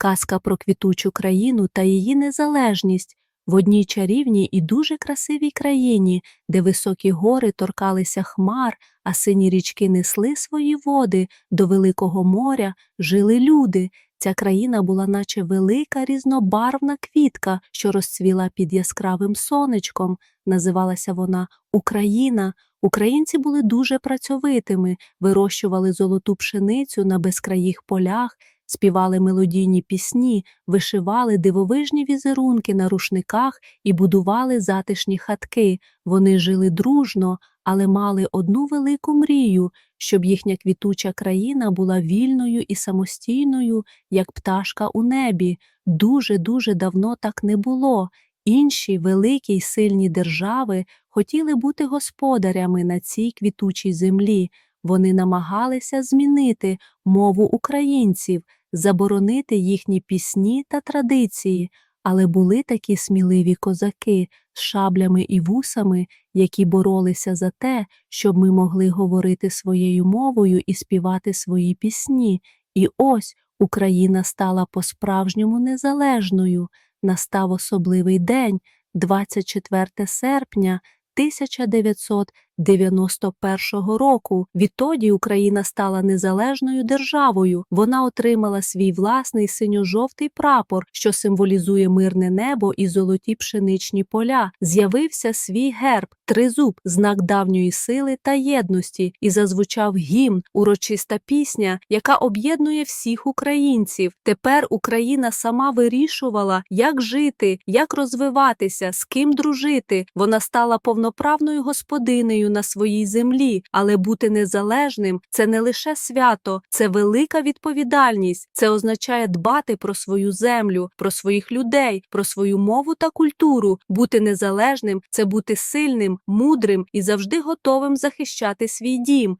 казка про квітучу країну та її незалежність в одній чарівній і дуже красивій країні, де високі гори торкалися хмар, а сині річки несли свої води, до великого моря жили люди. Ця країна була наче велика різнобарвна квітка, що розцвіла під яскравим сонечком. Називалася вона Україна. Українці були дуже працьовитими, вирощували золоту пшеницю на безкраїх полях, співали мелодійні пісні, вишивали дивовижні візерунки на рушниках і будували затишні хатки. Вони жили дружно, але мали одну велику мрію, щоб їхня квітуча країна була вільною і самостійною, як пташка у небі. Дуже-дуже давно так не було. Інші великі й сильні держави хотіли бути господарями на цій квітучій землі. Вони намагалися змінити мову українців, заборонити їхні пісні та традиції, але були такі сміливі козаки з шаблями і вусами, які боролися за те, щоб ми могли говорити своєю мовою і співати свої пісні. І ось Україна стала по-справжньому незалежною. Настав особливий день, 24 серпня 1991 року. Відтоді Україна стала незалежною державою. Вона отримала свій власний синьо-жовтий прапор, що символізує мирне небо і золоті пшеничні поля. З'явився свій герб, тризуб, знак давньої сили та єдності, і зазвучав гімн, урочиста пісня, яка об'єднує всіх українців. Тепер Україна сама вирішувала, як жити, як розвиватися, з ким дружити. Вона стала повноправною господинею на своїй землі, але бути незалежним це не лише свято, це велика відповідальність. Це означає дбати про свою землю, про своїх людей, про свою мову та культуру. Бути незалежним це бути сильним, мудрим і завжди готовим захищати свій дім.